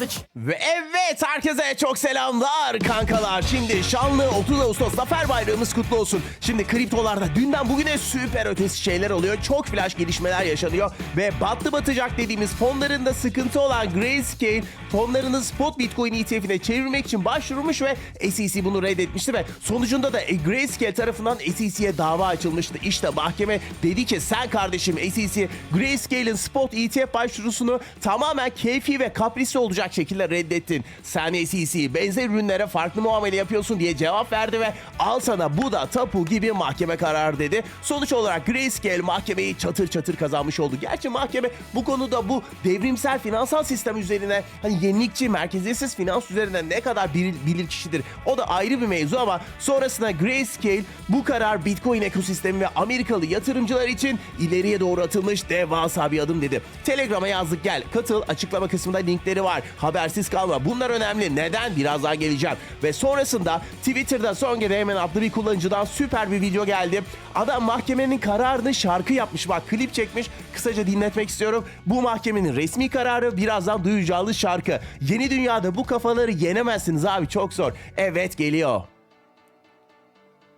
yaptık. Ve evet herkese çok selamlar kankalar. Şimdi şanlı 30 Ağustos Zafer Bayramımız kutlu olsun. Şimdi kriptolarda dünden bugüne süper ötesi şeyler oluyor. Çok flash gelişmeler yaşanıyor. Ve battı batacak dediğimiz fonlarında sıkıntı olan Grayscale fonlarını spot Bitcoin ETF'ine çevirmek için başvurmuş ve SEC bunu reddetmişti ve sonucunda da e, Grayscale tarafından SEC'ye dava açılmıştı. İşte mahkeme dedi ki sen kardeşim SEC Grayscale'in spot ETF başvurusunu tamamen keyfi ve kaprisi olacak şekilde reddettin. Sen SEC benzer ürünlere farklı muamele yapıyorsun diye cevap verdi ve al sana bu da tapu gibi mahkeme kararı dedi. Sonuç olarak Grayscale mahkemeyi çatır çatır kazanmış oldu. Gerçi mahkeme bu konuda bu devrimsel finansal sistem üzerine hani yenilikçi merkeziyetsiz finans üzerine ne kadar bilir, bilir kişidir o da ayrı bir mevzu ama sonrasında Grayscale bu karar Bitcoin ekosistemi ve Amerikalı yatırımcılar için ileriye doğru atılmış devasa bir adım dedi. Telegram'a yazdık gel katıl açıklama kısmında linkleri var. Habersiz kalma bunlar önemli. Neden? Birazdan geleceğim. Ve sonrasında Twitter'da son gene hemen adlı bir kullanıcıdan süper bir video geldi. Adam mahkemenin kararını şarkı yapmış. Bak klip çekmiş. Kısaca dinletmek istiyorum. Bu mahkemenin resmi kararı birazdan duyacağınız şarkı. Yeni dünyada bu kafaları yenemezsiniz abi çok zor. Evet geliyor.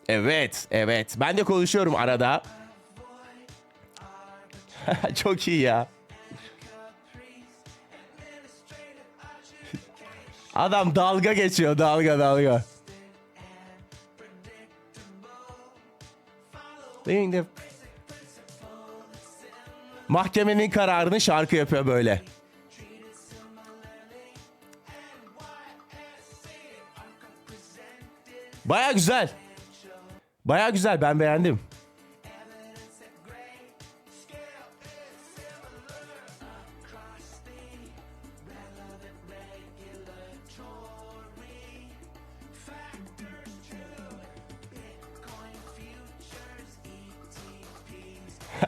Evet, evet. Ben de konuşuyorum arada. çok iyi ya. Adam dalga geçiyor, dalga dalga. Mahkemenin kararını şarkı yapıyor böyle. Baya güzel. Baya güzel ben beğendim.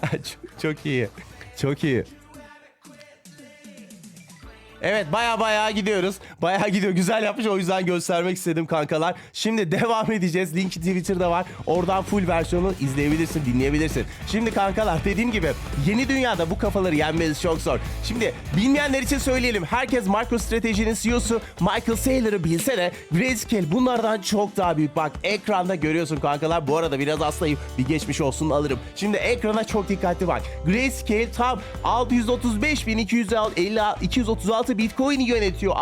çok, çok iyi. Çok iyi. Evet baya baya gidiyoruz. Baya gidiyor. Güzel yapmış o yüzden göstermek istedim kankalar. Şimdi devam edeceğiz. Linki Twitter'da var. Oradan full versiyonu izleyebilirsin, dinleyebilirsin. Şimdi kankalar dediğim gibi yeni dünyada bu kafaları yenmeniz çok zor. Şimdi bilmeyenler için söyleyelim. Herkes MicroStrategy'nin CEO'su Michael Saylor'ı bilse de Grayscale bunlardan çok daha büyük. Bak ekranda görüyorsun kankalar. Bu arada biraz hastayım. Bir geçmiş olsun alırım. Şimdi ekrana çok dikkatli bak. Grayscale tam 635.236 Bitcoin yönetiyor.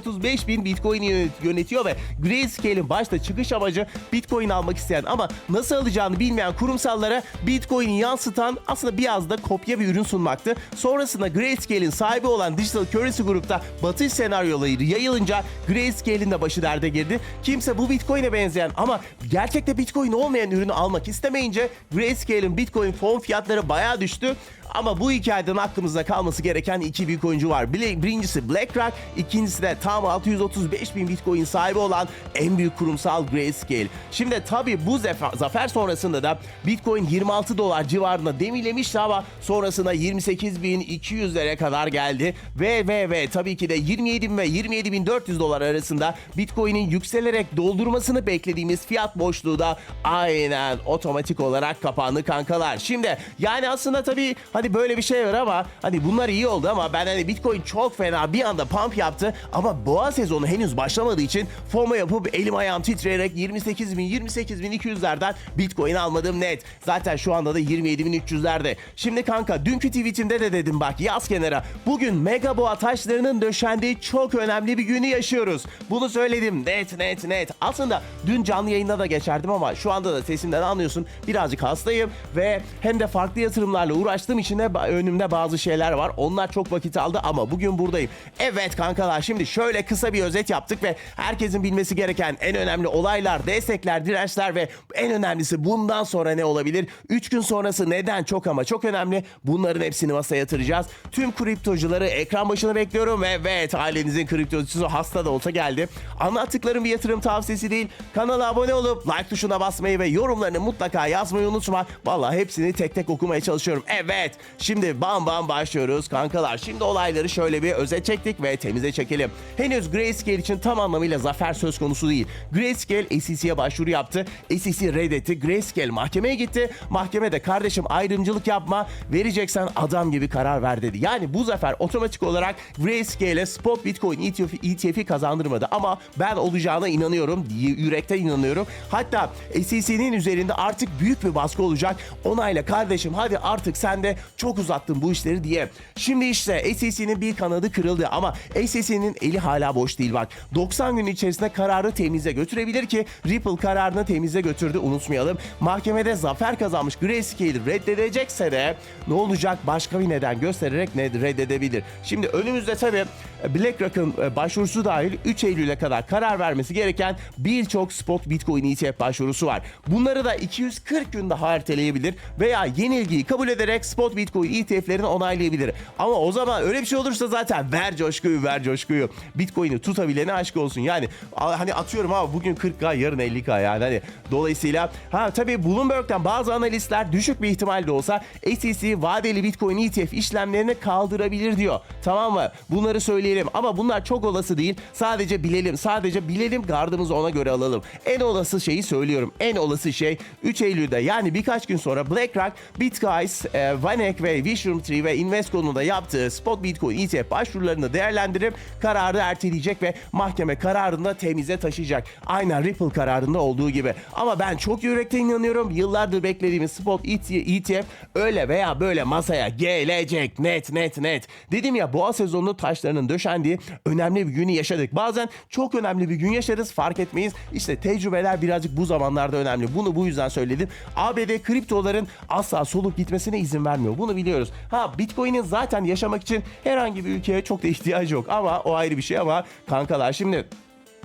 635 bin Bitcoin yönetiyor ve Grayscale'in başta çıkış amacı Bitcoin almak isteyen ama nasıl alacağını bilmeyen kurumsallara Bitcoin'i yansıtan aslında biraz da kopya bir ürün sunmaktı. Sonrasında Grayscale'in sahibi olan Digital Currency Group'ta batış senaryoları yayılınca Grayscale'in de başı derde girdi. Kimse bu Bitcoin'e benzeyen ama gerçekte Bitcoin olmayan ürünü almak istemeyince Grayscale'in Bitcoin fon fiyatları bayağı düştü. Ama bu hikayeden aklımızda kalması gereken iki büyük oyuncu var. Bir- Birincisi BlackRock, ikincisi de tam 635 bin Bitcoin sahibi olan en büyük kurumsal Grayscale. Şimdi tabii bu zafer, sonrasında da Bitcoin 26 dolar civarında demilemişti ama sonrasında 28.200'lere kadar geldi. Ve ve ve tabii ki de 27 bin ve 27.400 dolar arasında Bitcoin'in yükselerek doldurmasını beklediğimiz fiyat boşluğu da aynen otomatik olarak kapandı kankalar. Şimdi yani aslında tabii hani böyle bir şey var ama hani bunlar iyi oldu ama ben hani Bitcoin çok fena bir anda pump yaptı ama boğa sezonu henüz başlamadığı için FOMO yapıp elim ayağım titreyerek 28 bin 28 bin 200'lerden Bitcoin almadım net. Zaten şu anda da 27 bin 300'lerde. Şimdi kanka dünkü tweetimde de dedim bak yaz kenara. Bugün mega boğa taşlarının döşendiği çok önemli bir günü yaşıyoruz. Bunu söyledim net net net. Aslında dün canlı yayında da geçerdim ama şu anda da sesimden anlıyorsun birazcık hastayım ve hem de farklı yatırımlarla uğraştığım için de ba- önümde bazı şeyler var. Onlar çok vakit aldı ama bugün buradayım. Evet kankalar şimdi şöyle kısa bir özet yaptık ve herkesin bilmesi gereken en önemli olaylar, destekler, dirençler ve en önemlisi bundan sonra ne olabilir? 3 gün sonrası neden çok ama çok önemli. Bunların hepsini masaya yatıracağız. Tüm kriptocuları ekran başına bekliyorum ve evet ailenizin kriptocusu hasta da olsa geldi. Anlattıklarım bir yatırım tavsiyesi değil. Kanala abone olup like tuşuna basmayı ve yorumlarını mutlaka yazmayı unutma. Vallahi hepsini tek tek okumaya çalışıyorum. Evet Şimdi bam bam başlıyoruz kankalar. Şimdi olayları şöyle bir özet çektik ve temize çekelim. Henüz Grayscale için tam anlamıyla zafer söz konusu değil. Grayscale SEC'ye başvuru yaptı. SEC reddetti. Grayscale mahkemeye gitti. Mahkemede kardeşim ayrımcılık yapma. Vereceksen adam gibi karar ver dedi. Yani bu zafer otomatik olarak Grayscale'e spot Bitcoin ETF, ETF'i kazandırmadı. Ama ben olacağına inanıyorum. Yürekten inanıyorum. Hatta SEC'nin üzerinde artık büyük bir baskı olacak. Onayla kardeşim hadi artık sen de çok uzattın bu işleri diye. Şimdi işte SEC'nin bir kanadı kırıldı ama SEC'nin eli hala boş değil bak. 90 gün içerisinde kararı temize götürebilir ki Ripple kararını temize götürdü unutmayalım. Mahkemede zafer kazanmış Grayscale reddedecekse de ne olacak başka bir neden göstererek ne reddedebilir. Şimdi önümüzde tabii BlackRock'ın e, başvurusu dahil 3 Eylül'e kadar karar vermesi gereken birçok spot Bitcoin ETF başvurusu var. Bunları da 240 gün daha erteleyebilir veya yenilgiyi kabul ederek spot Bitcoin ETF'lerini onaylayabilir. Ama o zaman öyle bir şey olursa zaten ver coşkuyu ver coşkuyu. Bitcoin'i tutabilene aşk olsun. Yani hani atıyorum ama bugün 40K yarın 50K yani hani dolayısıyla ha tabii Bloomberg'den bazı analistler düşük bir ihtimal de olsa SEC vadeli Bitcoin ETF işlemlerini kaldırabilir diyor. Tamam mı? Bunları söyleyelim ama bunlar çok olası değil. Sadece bilelim. Sadece bilelim gardımızı ona göre alalım. En olası şeyi söylüyorum. En olası şey 3 Eylül'de yani birkaç gün sonra BlackRock, Bitguys, e, Vanek ve WishroomTree ve Invesco'nun da yaptığı spot Bitcoin ETF başvurularını değerlendirip kararı erteleyecek ve mahkeme kararında temize taşıyacak. Aynen Ripple kararında olduğu gibi. Ama ben çok yürekten inanıyorum. Yıllardır beklediğimiz spot ETF öyle veya böyle masaya gelecek. Net net net. Dedim ya boğa sezonunun taşlarının döşendiği önemli bir günü yaşadık. Bazen çok önemli bir gün yaşarız fark etmeyiz. İşte tecrübeler birazcık bu zamanlarda önemli. Bunu bu yüzden söyledim. ABD kriptoların asla solup gitmesine izin vermiyor. Bunu biliyoruz. Ha Bitcoin'in zaten yaşamak için herhangi bir ülkeye çok da ihtiyacı yok. Ama o ayrı bir şey ama kankalar şimdi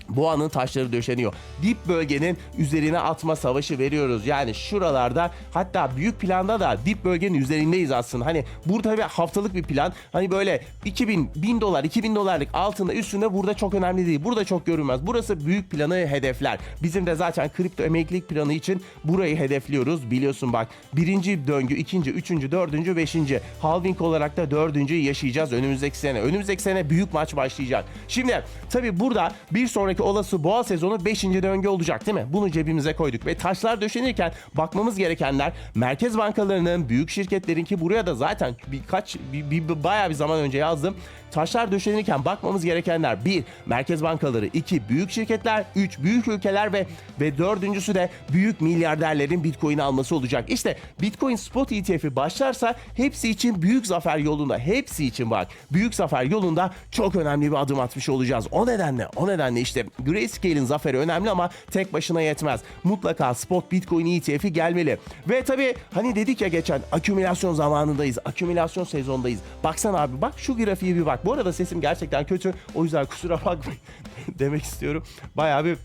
Boğanın taşları döşeniyor. Dip bölgenin üzerine atma savaşı veriyoruz. Yani şuralarda hatta büyük planda da dip bölgenin üzerindeyiz aslında. Hani burada bir haftalık bir plan. Hani böyle 2000, 1000 dolar, 2000 dolarlık altında üstünde burada çok önemli değil. Burada çok görünmez. Burası büyük planı hedefler. Bizim de zaten kripto emeklilik planı için burayı hedefliyoruz. Biliyorsun bak birinci döngü, ikinci, üçüncü, dördüncü, beşinci. Halving olarak da dördüncüyü yaşayacağız önümüzdeki sene. Önümüzdeki sene büyük maç başlayacak. Şimdi tabii burada bir sonraki olası boğa sezonu 5. döngü olacak değil mi? Bunu cebimize koyduk ve taşlar döşenirken bakmamız gerekenler merkez bankalarının, büyük şirketlerin ki buraya da zaten birkaç bir, bir, bir- bayağı bir zaman önce yazdım. Taşlar döşenirken bakmamız gerekenler 1. Merkez bankaları 2. Büyük şirketler 3. Büyük ülkeler ve ve dördüncüsü de büyük milyarderlerin Bitcoin alması olacak. İşte Bitcoin Spot ETF'i başlarsa hepsi için büyük zafer yolunda. Hepsi için bak. Büyük zafer yolunda çok önemli bir adım atmış olacağız. O nedenle o nedenle işte Grayscale'in zaferi önemli ama tek başına yetmez. Mutlaka Spot Bitcoin ETF'i gelmeli. Ve tabii hani dedik ya geçen akümülasyon zamanındayız. Akümülasyon sezondayız. Baksana abi bak şu grafiğe bir bak. Bu arada sesim gerçekten kötü. O yüzden kusura bakmayın demek istiyorum. Bayağı bir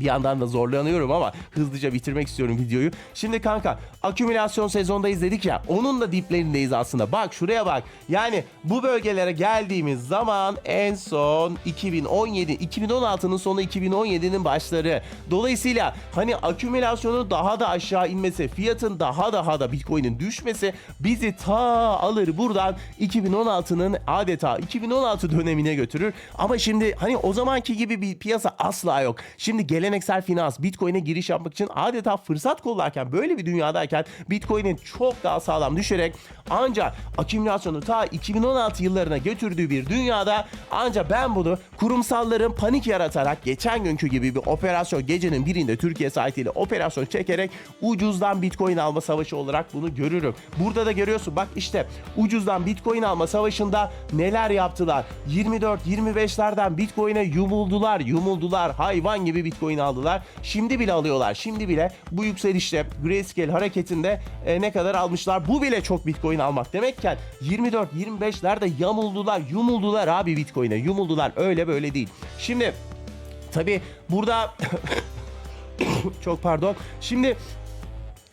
bir yandan da zorlanıyorum ama hızlıca bitirmek istiyorum videoyu. Şimdi kanka akümülasyon sezondayız dedik ya onun da diplerindeyiz aslında. Bak şuraya bak. Yani bu bölgelere geldiğimiz zaman en son 2017, 2016'nın sonu 2017'nin başları. Dolayısıyla hani akümülasyonun daha da aşağı inmesi, fiyatın daha daha da Bitcoin'in düşmesi bizi ta alır buradan 2016'nın adeta 2016 dönemine götürür. Ama şimdi hani o zamanki gibi bir piyasa asla yok. Şimdi geleneksel finans Bitcoin'e giriş yapmak için adeta fırsat kollarken böyle bir dünyadayken Bitcoin'in çok daha sağlam düşerek ancak akümülasyonu ta 2016 yıllarına götürdüğü bir dünyada ancak ben bunu kurumsalların panik yaratarak geçen günkü gibi bir operasyon gecenin birinde Türkiye saatiyle operasyon çekerek ucuzdan Bitcoin alma savaşı olarak bunu görürüm. Burada da görüyorsun bak işte ucuzdan Bitcoin alma savaşında neler yaptılar. 24-25'lerden Bitcoin'e yumuldular, yumuldular. Hayvan gibi Bitcoin aldılar. Şimdi bile alıyorlar. Şimdi bile bu yükselişte Grayscale hareketinde e, ne kadar almışlar? Bu bile çok Bitcoin almak demekken 24-25'lerde yamuldular, yumuldular abi Bitcoin'e. Yumuldular. Öyle böyle değil. Şimdi tabii burada çok pardon. Şimdi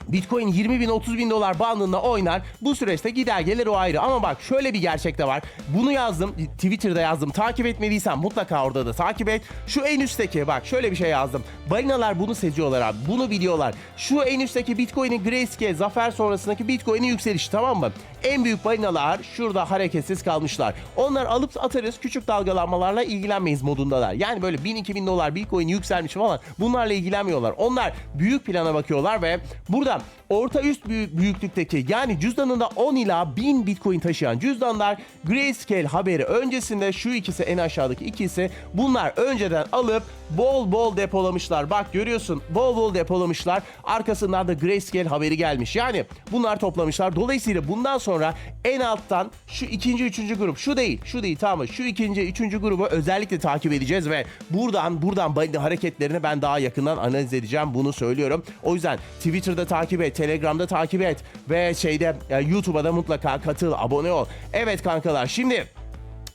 Bitcoin 20 bin 30 bin dolar bandında oynar. Bu süreçte gider gelir o ayrı. Ama bak şöyle bir gerçek de var. Bunu yazdım. Twitter'da yazdım. Takip etmediysen mutlaka orada da takip et. Şu en üstteki bak şöyle bir şey yazdım. Balinalar bunu seziyorlar abi. Bunu biliyorlar. Şu en üstteki Bitcoin'in Grayscale zafer sonrasındaki Bitcoin'in yükselişi tamam mı? En büyük balinalar şurada hareketsiz kalmışlar. Onlar alıp atarız. Küçük dalgalanmalarla ilgilenmeyiz modundalar. Yani böyle 1000-2000 dolar Bitcoin yükselmiş falan bunlarla ilgilenmiyorlar. Onlar büyük plana bakıyorlar ve burada up. Orta üst büyük, büyüklükteki yani cüzdanında 10 ila 1000 Bitcoin taşıyan cüzdanlar Grayscale haberi öncesinde şu ikisi en aşağıdaki ikisi bunlar önceden alıp bol bol depolamışlar. Bak görüyorsun bol bol depolamışlar. Arkasından da Grayscale haberi gelmiş. Yani bunlar toplamışlar. Dolayısıyla bundan sonra en alttan şu ikinci, üçüncü grup şu değil, şu değil tamam mı? Şu ikinci, üçüncü grubu özellikle takip edeceğiz ve buradan buradan hareketlerini ben daha yakından analiz edeceğim. Bunu söylüyorum. O yüzden Twitter'da takip et, Telegram'da takip et ve şeyde e, YouTube'a da mutlaka katıl, abone ol. Evet kankalar şimdi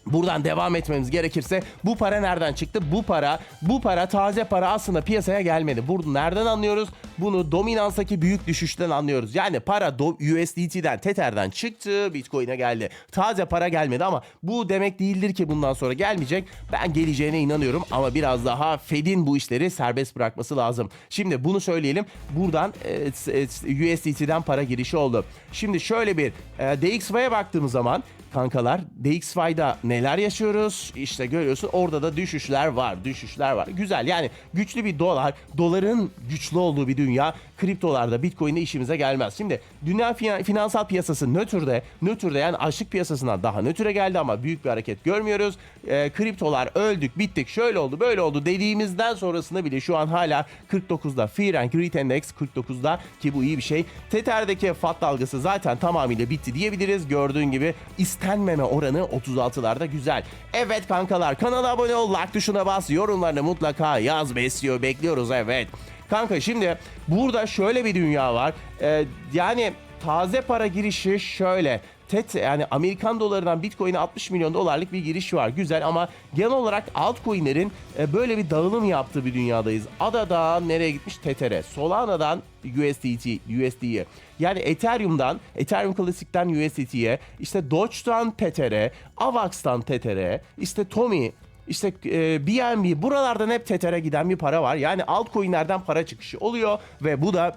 Buradan devam etmemiz gerekirse bu para nereden çıktı? Bu para, bu para taze para aslında piyasaya gelmedi. Bunu nereden anlıyoruz? Bunu dominanstaki büyük düşüşten anlıyoruz. Yani para USDT'den, Tether'den çıktı, Bitcoin'e geldi. Taze para gelmedi ama bu demek değildir ki bundan sonra gelmeyecek. Ben geleceğine inanıyorum ama biraz daha Fed'in bu işleri serbest bırakması lazım. Şimdi bunu söyleyelim. Buradan e, e, USDT'den para girişi oldu. Şimdi şöyle bir e, DXY'ye baktığımız zaman kankalar DXY'da neler yaşıyoruz? İşte görüyorsun orada da düşüşler var. Düşüşler var. Güzel yani güçlü bir dolar. Doların güçlü olduğu bir dünya. Kriptolarda Bitcoin'de işimize gelmez. Şimdi dünya finan- finansal piyasası nötrde. Nötrde yani açlık piyasasından daha nötre geldi ama büyük bir hareket görmüyoruz. Ee, kriptolar öldük bittik şöyle oldu böyle oldu dediğimizden sonrasında bile şu an hala 49'da. Fear and Index 49'da ki bu iyi bir şey. Tether'deki FAT dalgası zaten tamamıyla bitti diyebiliriz. Gördüğün gibi istenmeme oranı 36'larda güzel. Evet kankalar kanala abone ol, like tuşuna bas, yorumlarını mutlaka yaz besliyor bekliyoruz evet. Kanka şimdi burada şöyle bir dünya var. Ee, yani taze para girişi şöyle. TET yani Amerikan dolarından Bitcoin'e 60 milyon dolarlık bir giriş var. Güzel ama genel olarak altcoin'lerin e, böyle bir dağılım yaptığı bir dünyadayız. ADA'dan nereye gitmiş? Tether'e. Solana'dan USDT, USD'ye. Yani Ethereum'dan, Ethereum Classic'ten USDT'ye, işte Doge'dan Tether'e, Avax'tan Tether'e, işte Tommy, işte e, BNB buralardan hep Tether'e giden bir para var. Yani altcoin'lerden para çıkışı oluyor ve bu da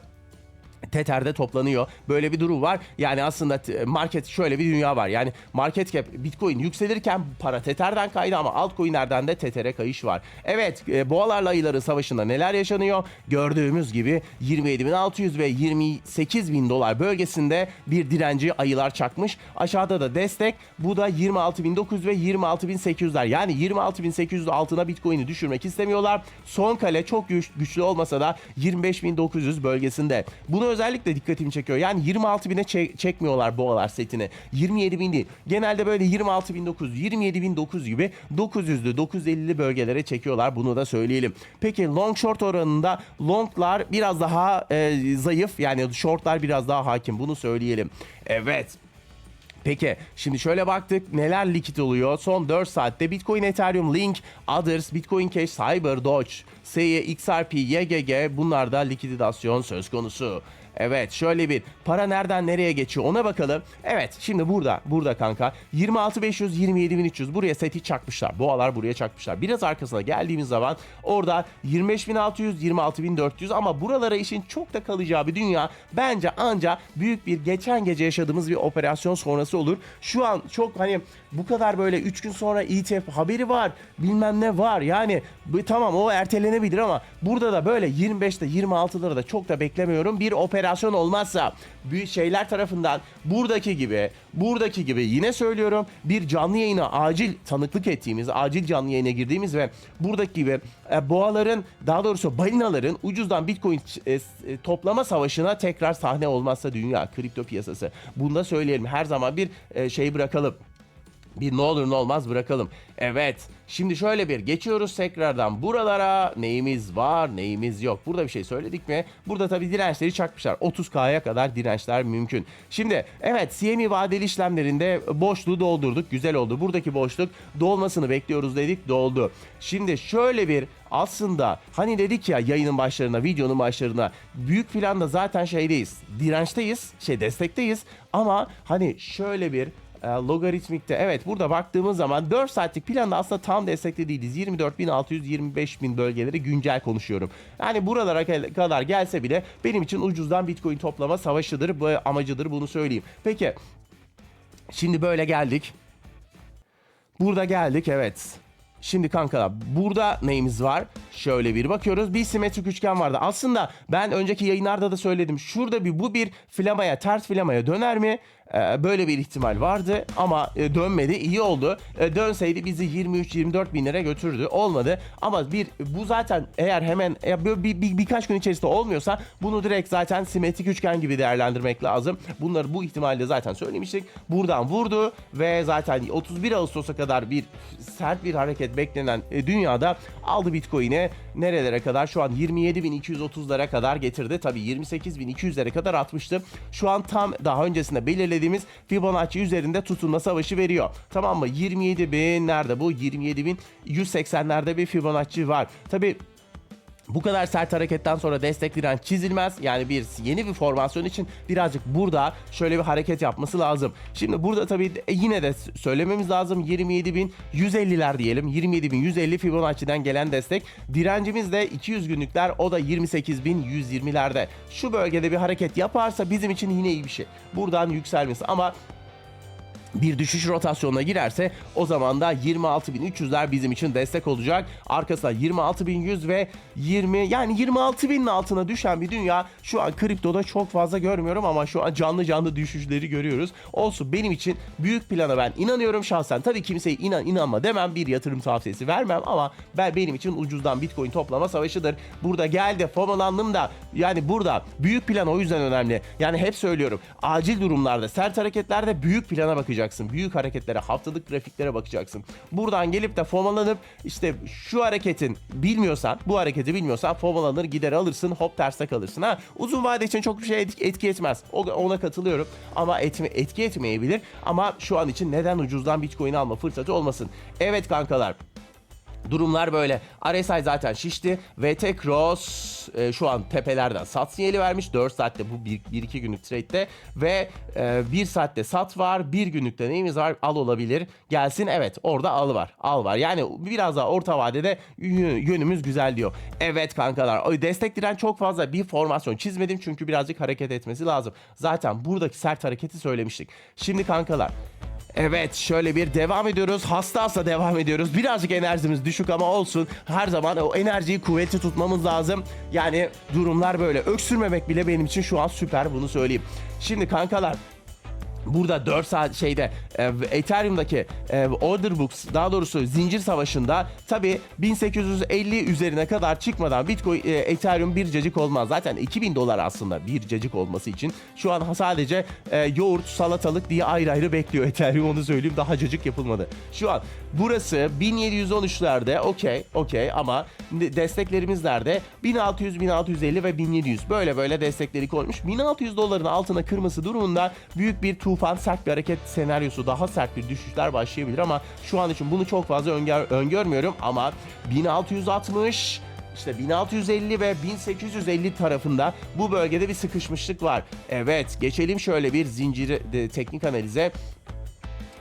Tether'de toplanıyor. Böyle bir durum var. Yani aslında market şöyle bir dünya var. Yani market cap Bitcoin yükselirken para Tether'den kaydı ama altcoin'lerden de Tether'e kayış var. Evet e, boğalarla ayıların savaşında neler yaşanıyor? Gördüğümüz gibi 27.600 ve 28.000 dolar bölgesinde bir direnci ayılar çakmış. Aşağıda da destek. Bu da 26.900 ve 26.800'ler. Yani 26.800 altına Bitcoin'i düşürmek istemiyorlar. Son kale çok güç, güçlü olmasa da 25.900 bölgesinde. Bunu özellikle dikkatimi çekiyor. Yani 26.000'e çek- çekmiyorlar boğalar setini. 27.000 değil. Genelde böyle 26.900, 27.900 gibi 900'lü, 950'li bölgelere çekiyorlar. Bunu da söyleyelim. Peki long short oranında longlar biraz daha e, zayıf. Yani shortlar biraz daha hakim. Bunu söyleyelim. Evet. Peki şimdi şöyle baktık neler likit oluyor. Son 4 saatte Bitcoin, Ethereum, Link, Others, Bitcoin Cash, Cyber, Doge, SEY, XRP, YGG bunlarda likidasyon söz konusu. Evet şöyle bir para nereden nereye geçiyor ona bakalım. Evet şimdi burada burada kanka 26500 27300 buraya seti çakmışlar. Boğalar buraya çakmışlar. Biraz arkasına geldiğimiz zaman orada 25600 26400 ama buralara işin çok da kalacağı bir dünya bence anca büyük bir geçen gece yaşadığımız bir operasyon sonrası olur. Şu an çok hani bu kadar böyle 3 gün sonra ETF haberi var bilmem ne var. Yani bu, tamam o ertelenebilir ama burada da böyle 25'te 26'ları da çok da beklemiyorum. Bir operasyon olmazsa büyük şeyler tarafından buradaki gibi buradaki gibi yine söylüyorum bir canlı yayına acil tanıklık ettiğimiz acil canlı yayına girdiğimiz ve buradaki gibi e, boğaların daha doğrusu balinaların ucuzdan bitcoin e, e, toplama savaşına tekrar sahne olmazsa dünya kripto piyasası. Bunu da söyleyelim. Her zaman bir e, şey bırakalım Bir ne olur ne olmaz bırakalım. Evet. Şimdi şöyle bir geçiyoruz tekrardan buralara. Neyimiz var neyimiz yok. Burada bir şey söyledik mi? Burada tabii dirençleri çakmışlar. 30K'ya kadar dirençler mümkün. Şimdi evet CME vadeli işlemlerinde boşluğu doldurduk. Güzel oldu. Buradaki boşluk dolmasını bekliyoruz dedik. Doldu. Şimdi şöyle bir aslında hani dedik ya yayının başlarına, videonun başlarına büyük planda zaten şeydeyiz. Dirençteyiz, şey destekteyiz ama hani şöyle bir e, logaritmikte evet burada baktığımız zaman 4 saatlik planda aslında tam destekte değiliz. 24.600-25.000 bölgeleri güncel konuşuyorum. Yani buralara kadar gelse bile benim için ucuzdan Bitcoin toplama savaşıdır, bu amacıdır bunu söyleyeyim. Peki şimdi böyle geldik. Burada geldik evet. Şimdi kankalar burada neyimiz var? Şöyle bir bakıyoruz. Bir simetrik üçgen vardı. Aslında ben önceki yayınlarda da söyledim. Şurada bir bu bir flamaya ters flamaya döner mi? Ee, böyle bir ihtimal vardı ama e, dönmedi. İyi oldu. E, dönseydi bizi 23-24 bin lira götürdü. Olmadı. Ama bir bu zaten eğer hemen e, böyle bir, bir- birkaç gün içerisinde olmuyorsa bunu direkt zaten simetrik üçgen gibi değerlendirmek lazım. Bunları bu ihtimalle zaten söylemiştik. Buradan vurdu ve zaten 31 Ağustos'a kadar bir sert bir hareket beklenen e, dünyada aldı Bitcoin'i nerelere kadar? Şu an 27.230'lara kadar getirdi. Tabii 28.200'lere kadar atmıştı. Şu an tam daha öncesinde belirlediğimiz Fibonacci üzerinde tutunma savaşı veriyor. Tamam mı? 27.000 nerede bu? 27.180'lerde bir Fibonacci var. Tabii bu kadar sert hareketten sonra destek direnç çizilmez. Yani bir yeni bir formasyon için birazcık burada şöyle bir hareket yapması lazım. Şimdi burada tabii de- yine de söylememiz lazım 27.150'ler diyelim. 27.150 Fibonacci'den gelen destek. Direncimiz de 200 günlükler o da 28.120'lerde. Şu bölgede bir hareket yaparsa bizim için yine iyi bir şey. Buradan yükselmesi ama bir düşüş rotasyonuna girerse o zaman da 26.300'ler bizim için destek olacak. Arkasına 26.100 ve 20 yani 26.000'in altına düşen bir dünya şu an kriptoda çok fazla görmüyorum ama şu an canlı canlı düşüşleri görüyoruz. Olsun benim için büyük plana ben inanıyorum şahsen. Tabii kimseye inan inanma demem bir yatırım tavsiyesi vermem ama ben benim için ucuzdan Bitcoin toplama savaşıdır. Burada geldi fomalandım da yani burada büyük plan o yüzden önemli. Yani hep söylüyorum acil durumlarda sert hareketlerde büyük plana bakacaksın. Büyük hareketlere haftalık grafiklere bakacaksın. Buradan gelip de fomalanıp işte şu hareketin bilmiyorsan bu hareketi bilmiyorsan fomalanır gider alırsın hop terste kalırsın. Ha uzun vade için çok bir şey etki, etmez. Ona katılıyorum ama etme, etki etmeyebilir. Ama şu an için neden ucuzdan Bitcoin alma fırsatı olmasın. Evet kankalar Durumlar böyle. RSI zaten şişti. VT Cross e, şu an tepelerden sat sinyali vermiş. 4 saatte bu 1-2 günlük trade'de ve 1 saatte sat var. 1 günlükte neyimiz var? Al olabilir. Gelsin evet orada al var. Al var. Yani biraz daha orta vadede yö- yönümüz güzel diyor. Evet kankalar. O destek diren çok fazla bir formasyon çizmedim çünkü birazcık hareket etmesi lazım. Zaten buradaki sert hareketi söylemiştik. Şimdi kankalar Evet şöyle bir devam ediyoruz. Hasta hasta devam ediyoruz. Birazcık enerjimiz düşük ama olsun. Her zaman o enerjiyi kuvvetli tutmamız lazım. Yani durumlar böyle. Öksürmemek bile benim için şu an süper bunu söyleyeyim. Şimdi kankalar Burada 4 saat şeyde e, Ethereum'daki e, order books daha doğrusu zincir savaşında tabi 1850 üzerine kadar çıkmadan Bitcoin e, Ethereum bir cacık olmaz. Zaten 2000 dolar aslında bir cacık olması için. Şu an sadece e, yoğurt, salatalık diye ayrı ayrı bekliyor Ethereum onu söyleyeyim. Daha cacık yapılmadı. Şu an burası 1713'lerde okey okey ama desteklerimiz nerede? 1600, 1650 ve 1700 böyle böyle destekleri koymuş. 1600 doların altına kırması durumunda büyük bir tufan sert bir hareket senaryosu daha sert bir düşüşler başlayabilir ama şu an için bunu çok fazla öngör, öngörmüyorum ama 1660 işte 1650 ve 1850 tarafında bu bölgede bir sıkışmışlık var. Evet geçelim şöyle bir zincir teknik analize.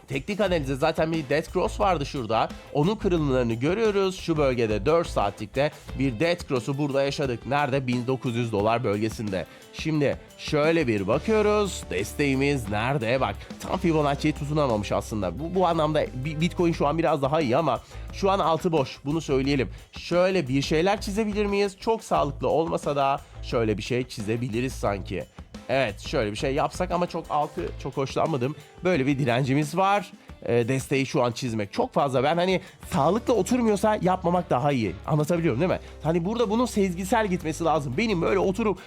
Teknik analize zaten bir dead cross vardı şurada. Onun kırılımlarını görüyoruz. Şu bölgede 4 saatlikte bir dead cross'u burada yaşadık. Nerede? 1900 dolar bölgesinde. Şimdi şöyle bir bakıyoruz. Desteğimiz nerede? Bak tam Fibonacci'yi tutunamamış aslında. Bu, bu anlamda Bi- Bitcoin şu an biraz daha iyi ama şu an altı boş. Bunu söyleyelim. Şöyle bir şeyler çizebilir miyiz? Çok sağlıklı olmasa da şöyle bir şey çizebiliriz sanki. Evet şöyle bir şey yapsak ama çok altı çok hoşlanmadım. Böyle bir direncimiz var. E, desteği şu an çizmek. Çok fazla. Ben hani sağlıklı oturmuyorsa yapmamak daha iyi. Anlatabiliyorum değil mi? Hani burada bunun sezgisel gitmesi lazım. Benim böyle oturup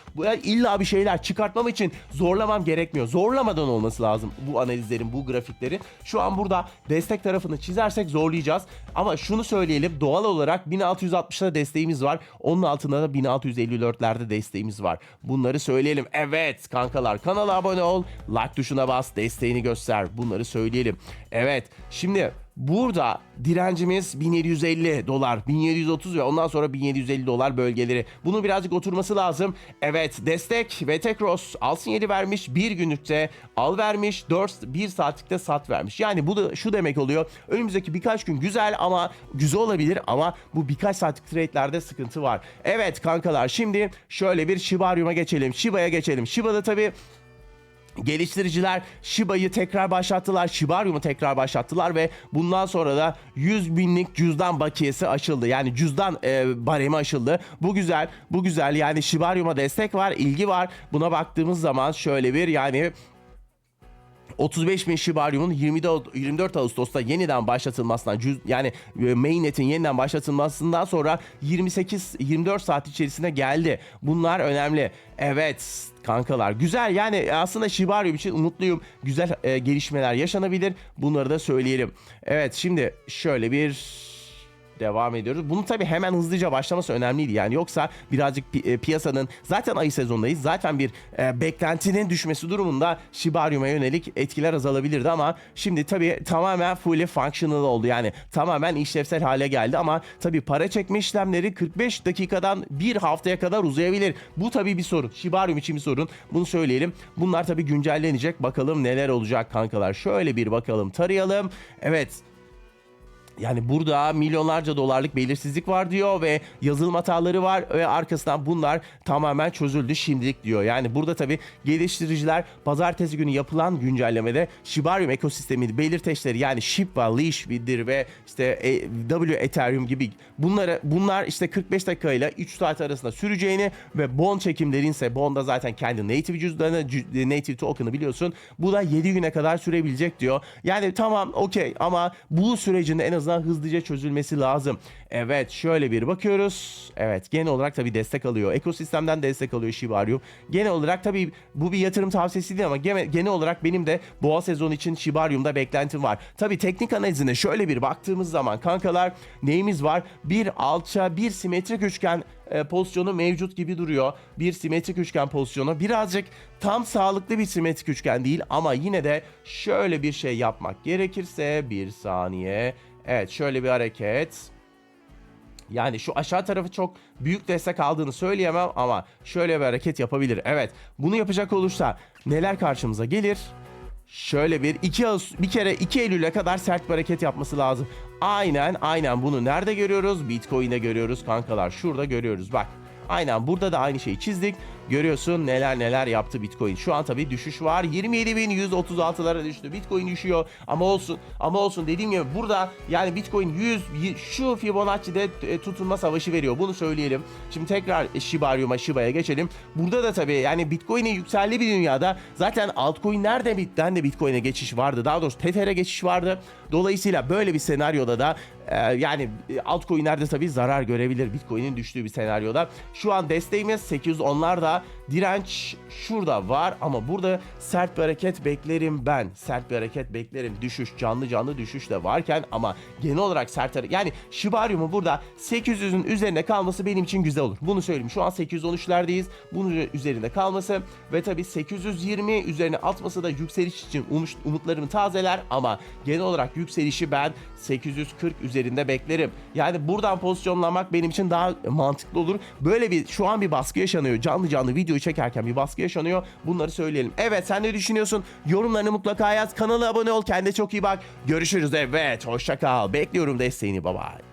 illa bir şeyler çıkartmam için zorlamam gerekmiyor. Zorlamadan olması lazım bu analizlerin, bu grafiklerin. Şu an burada destek tarafını çizersek zorlayacağız. Ama şunu söyleyelim. Doğal olarak 1660'da desteğimiz var. Onun altında da 1654'lerde desteğimiz var. Bunları söyleyelim. Evet kankalar kanala abone ol. Like tuşuna bas. Desteğini göster. Bunları söyleyelim. Evet. Şimdi Burada direncimiz 1750 dolar, 1730 ve ondan sonra 1750 dolar bölgeleri. Bunun birazcık oturması lazım. Evet destek ve Tekros alsın 7 vermiş. Bir günlükte al vermiş. 4 1 saatlikte sat vermiş. Yani bu da şu demek oluyor. Önümüzdeki birkaç gün güzel ama güzel olabilir ama bu birkaç saatlik trade'lerde sıkıntı var. Evet kankalar şimdi şöyle bir Shibarium'a geçelim. Shiba'ya geçelim. Shiba'da tabii Geliştiriciler Shiba'yı tekrar başlattılar. Shibarium'u tekrar başlattılar ve bundan sonra da 100 binlik cüzdan bakiyesi açıldı. Yani cüzdan e, baremi açıldı. Bu güzel. Bu güzel. Yani Shibarium'a destek var, ilgi var. Buna baktığımız zaman şöyle bir yani 35 bin Shibarium'un 24 Ağustos'ta yeniden başlatılmasından yani e, mainnet'in yeniden başlatılmasından sonra 28 24 saat içerisinde geldi. Bunlar önemli. Evet kankalar güzel yani aslında Shibarium için umutluyum. Güzel e, gelişmeler yaşanabilir. Bunları da söyleyelim. Evet şimdi şöyle bir devam ediyoruz. Bunun tabii hemen hızlıca başlaması önemliydi. Yani yoksa birazcık pi- e, piyasanın zaten ayı sezondayız. Zaten bir e, beklentinin düşmesi durumunda Shibarium'a yönelik etkiler azalabilirdi ama şimdi tabii tamamen fully functional oldu. Yani tamamen işlevsel hale geldi ama tabii para çekme işlemleri 45 dakikadan bir haftaya kadar uzayabilir. Bu tabii bir sorun. Shibarium için bir sorun. Bunu söyleyelim. Bunlar tabii güncellenecek. Bakalım neler olacak kankalar. Şöyle bir bakalım tarayalım. Evet yani burada milyonlarca dolarlık belirsizlik var diyor ve yazılım hataları var ve arkasından bunlar tamamen çözüldü şimdilik diyor. Yani burada tabi geliştiriciler pazartesi günü yapılan güncellemede Shibarium ekosistemi belirteçleri yani SHIB Leash Vidir ve işte e, W Ethereum gibi bunları bunlar işte 45 dakika ile 3 saat arasında süreceğini ve bond çekimlerin ise Bond'da zaten kendi native cüzdanı cü- native token'ı biliyorsun. Bu da 7 güne kadar sürebilecek diyor. Yani tamam okey ama bu sürecin en azından hızlıca çözülmesi lazım. Evet şöyle bir bakıyoruz. Evet genel olarak tabii destek alıyor. Ekosistemden destek alıyor Shibarium. Genel olarak tabii bu bir yatırım tavsiyesi değil ama gene- genel olarak benim de boğa sezonu için Shibarium'da beklentim var. Tabii teknik analizine şöyle bir baktığımız zaman kankalar neyimiz var? Bir alça, bir simetrik üçgen e, pozisyonu mevcut gibi duruyor. Bir simetrik üçgen pozisyonu. Birazcık tam sağlıklı bir simetrik üçgen değil ama yine de şöyle bir şey yapmak gerekirse bir saniye. Evet şöyle bir hareket. Yani şu aşağı tarafı çok büyük destek aldığını söyleyemem ama şöyle bir hareket yapabilir. Evet bunu yapacak olursa neler karşımıza gelir? Şöyle bir 2 Ağustos- bir kere 2 Eylül'e kadar sert bir hareket yapması lazım. Aynen aynen bunu nerede görüyoruz? Bitcoin'de görüyoruz kankalar. Şurada görüyoruz bak. Aynen burada da aynı şeyi çizdik. Görüyorsun neler neler yaptı Bitcoin. Şu an tabii düşüş var. 27.136'lara düştü. Bitcoin düşüyor ama olsun. Ama olsun dediğim gibi burada yani Bitcoin 100 y- şu Fibonacci'de e, tutunma savaşı veriyor. Bunu söyleyelim. Şimdi tekrar Shibarium'a Shiba'ya geçelim. Burada da tabii yani Bitcoin'in yükseldiği bir dünyada zaten altcoin'lerde bitten de Bitcoin'e geçiş vardı. Daha doğrusu Tether'e geçiş vardı. Dolayısıyla böyle bir senaryoda da e, yani e, altcoin'lerde tabii zarar görebilir Bitcoin'in düştüğü bir senaryoda. Şu an desteğimiz 810'larda 감사합니다. Direnç şurada var ama burada sert bir hareket beklerim ben. Sert bir hareket beklerim. Düşüş canlı canlı düşüş de varken ama genel olarak sert hareket. Yani Shibarium'un burada 800'ün üzerine kalması benim için güzel olur. Bunu söyleyeyim. Şu an 813'lerdeyiz. Bunun üzerinde kalması ve tabii 820 üzerine atması da yükseliş için umutlarımı tazeler ama genel olarak yükselişi ben 840 üzerinde beklerim. Yani buradan pozisyonlamak benim için daha mantıklı olur. Böyle bir şu an bir baskı yaşanıyor. Canlı canlı videoyu çekerken bir baskı yaşanıyor. Bunları söyleyelim. Evet sen ne düşünüyorsun? Yorumlarını mutlaka yaz. Kanala abone ol. Kendine çok iyi bak. Görüşürüz. Evet hoşça kal. Bekliyorum desteğini. Bye bye.